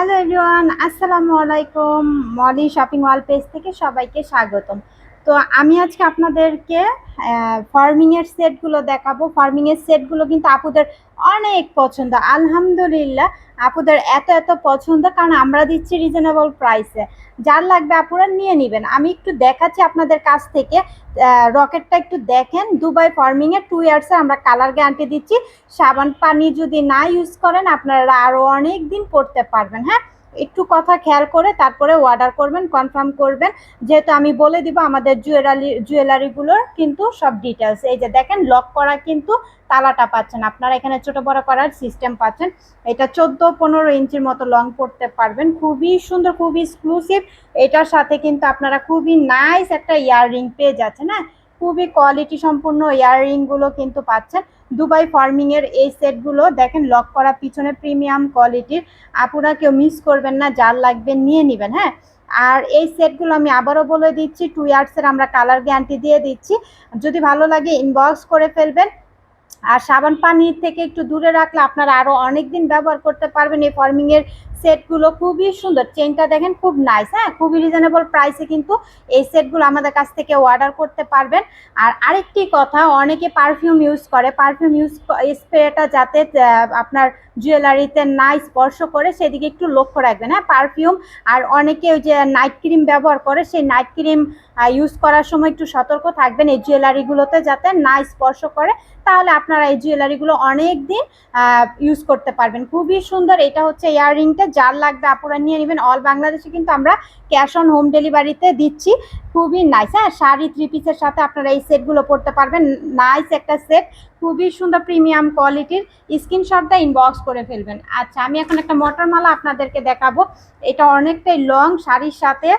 Hello everyone আসসালামু আলাইকুম Moli shopping ওয়াল page থেকে সবাইকে স্বাগতম। তো আমি আজকে আপনাদেরকে ফার্মিংয়ের সেটগুলো দেখাবো। ফার্মিংয়ের সেটগুলো কিন্তু আপুদের অনেক পছন্দ। আলহামদুলিল্লাহ, আপুদের এত এত পছন্দ কারণ আমরা দিচ্ছি রিজনেবল প্রাইসে যার লাগবে আপুরা নিয়ে নেবেন। আমি একটু দেখাচ্ছি আপনাদের কাছ থেকে। রকেটটা একটু দেখেন। দুবাই ফার্মিংয়ে টু ইয়ার্সে আমরা কালার গ্যারান্টি দিচ্ছি। সাবান পানি যদি না ইউজ করেন, আপনারা আরও অনেক দিন পড়তে পারবেন হ্যাঁ? একটু কথা খেয়াল করে তারপরে অর্ডার করবেন কনফার্ম করবেন। যেহেতু আমি বলে দিব আমাদের জুয়েলারি জুয়েলারিগুলোর কিন্তু সব ডিটেলস এই যে দেখেন লক করা কিন্তু তালাটা পাচ্ছেন। আপনারা এখানে ছোট বড় করার সিস্টেম পাচ্ছেন। এটা চোদ্দ, পনেরো ইঞ্চির মতো লং পড়তে পারবেন। খুবই সুন্দর, খুবই এক্সক্লুসিভ এটার সাথে কিন্তু আপনারা খুবই নাইস একটা ইয়াররিং পেয়ে যাচ্ছেন হ্যাঁ? খুবই কোয়ালিটি সম্পূর্ণ ইয়াররিংগুলো কিন্তু পাচ্ছেন। দুবাই ফার্মিংয়ের এই সেটগুলো দেখেন লক করা পিছনে প্রিমিয়াম কোয়ালিটির আপুরা কেউ মিস করবেন না, যার লাগবে নিয়ে নেবেন হ্যাঁ? আর এই সেটগুলো আমি আবারও বলে দিচ্ছি টু ইয়ার্সের আমরা কালার গ্যারান্টি দিয়ে দিচ্ছি। যদি ভালো লাগে ইনবক্স করে ফেলবেন। আর সাবান পানির থেকে একটু দূরে রাখলে আপনারা আরও অনেক দিন ব্যবহার করতে পারবেন এই ফার্মিংয়ের সেটগুলো খুবই সুন্দর। চেনটা দেখেন খুব নাইস হ্যাঁ? খুবই রিজনেবল প্রাইসে কিন্তু এই সেটগুলো আমাদের কাছ থেকে অর্ডার করতে পারবেন। আর আরেকটি কথা, অনেকে পারফিউম ইউজ করে। পারফিউম ইউজ স্প্রেটা যাতে আপনার জুয়েলারিতে না স্পর্শ করে, সেদিকে একটু লক্ষ্য রাখবেন হ্যাঁ? পারফিউম আর অনেকে ওই যে নাইট ক্রিম ব্যবহার করে, সেই নাইট ক্রিম ইউজ করার সময় একটু সতর্ক থাকবেন এই জুয়েলারিগুলোতে যাতে না স্পর্শ করে। তাহলে আপনারা এই জুয়েলারিগুলো অনেক দিন ইউজ করতে পারবেন। খুবই সুন্দর, এটা হচ্ছে ইয়াররিংটা যার লাগবে আপনারা নিয়ে নেবেন। অল বাংলাদেশে কিন্তু আমরা ক্যাশ অন হোম ডেলিভারিতে দিচ্ছি। খুবই নাইস হ্যাঁ? শাড়ি থ্রি পিসের সাথে আপনারা এই সেটগুলো পড়তে পারবেন। নাইস একটা সেট খুবই সুন্দর প্রিমিয়াম কোয়ালিটির স্ক্রিনশটটা ইনবক্স করে ফেলবেন। আচ্ছা আমি এখন একটা মটর মালা আপনাদেরকে দেখাবো। এটা অনেকটাই লং শাড়ির সাথে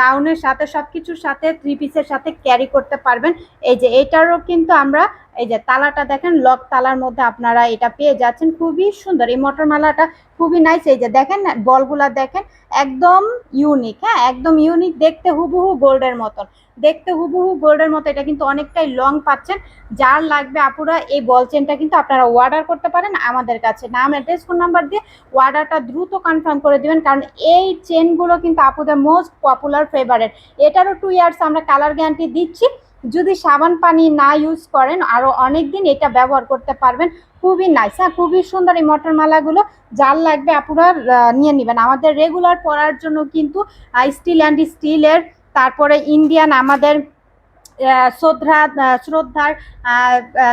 গাউনের সাথে সব কিছুর সাথে থ্রি পিসের সাথে ক্যারি করতে পারবেন। এই যে, এটারও কিন্তু আমরা এই যে তালাটা দেখেন, লক তালার মধ্যে আপনারা এটা পেয়ে যাচ্ছেন। খুবই সুন্দর। এই মটরমালাটা খুবই নাইস এই যে দেখেন, বলগুলা দেখেন, একদম ইউনিক হ্যাঁ? একদম ইউনিক দেখতে হুবহু গোল্ডের মতন। দেখতে হুবহু গোল্ডের মতো। এটা কিন্তু অনেকটাই লং পাচ্ছেন। যার লাগবে আপুরা এই বল চেনটা কিন্তু আপনারা অর্ডার করতে পারেন আমাদের কাছে। নাম অ্যাড্রেস ফোন নাম্বার দিয়ে অর্ডারটা দ্রুত কনফার্ম করে দিবেন। কারণ এই চেনগুলো কিন্তু আপুদের মোস্ট পপুলার ফেভারেট এটারও টু ইয়ার্স আমরা কালার গ্যারান্টি দিচ্ছি। যদি সাবান পানি না ইউজ করেন আরও অনেক দিন এটা ব্যবহার করতে পারবেন। খুবই নাইস হ্যাঁ খুবই সুন্দর এই মটর মালাগুলো। যার লাগবে আপনারা নিয়ে নেবেন। আমাদের রেগুলার পরার জন্য কিন্তু স্টিল অ্যান্ড স্টিলের তারপরে ইন্ডিয়ান আমাদের শ্রদ্ধা শ্রদ্ধার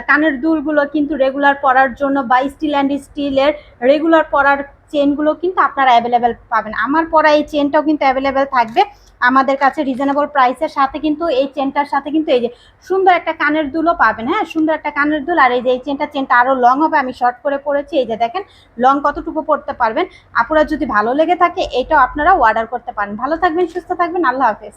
কানের দুলগুলো কিন্তু রেগুলার পরার জন্য বা স্টিল অ্যান্ড স্টিলের রেগুলার পরার চেনগুলো কিন্তু আপনারা অ্যাভেলেবেল পাবেন। আমার পরা এই চেনটাও কিন্তু অ্যাভেলেবেল থাকবে। আমাদের কাছে রিজনেবল প্রাইসের সাথে কিন্তু এই চেনটার সাথে কিন্তু এই যে সুন্দর একটা কানের দুলও পাবেন হ্যাঁ? সুন্দর একটা কানের দুল আর এই যে এই চেনটা চেনটা আরও লং হবে, আমি শর্ট করে পড়েছি এই যে দেখেন লং কতটুকু পড়তে পারবেন? আপনারা যদি ভালো লেগে থাকে, এটাও আপনারা অর্ডার করতে পারেন। ভালো থাকবেন, সুস্থ থাকবেন, আল্লাহ হাফেজ।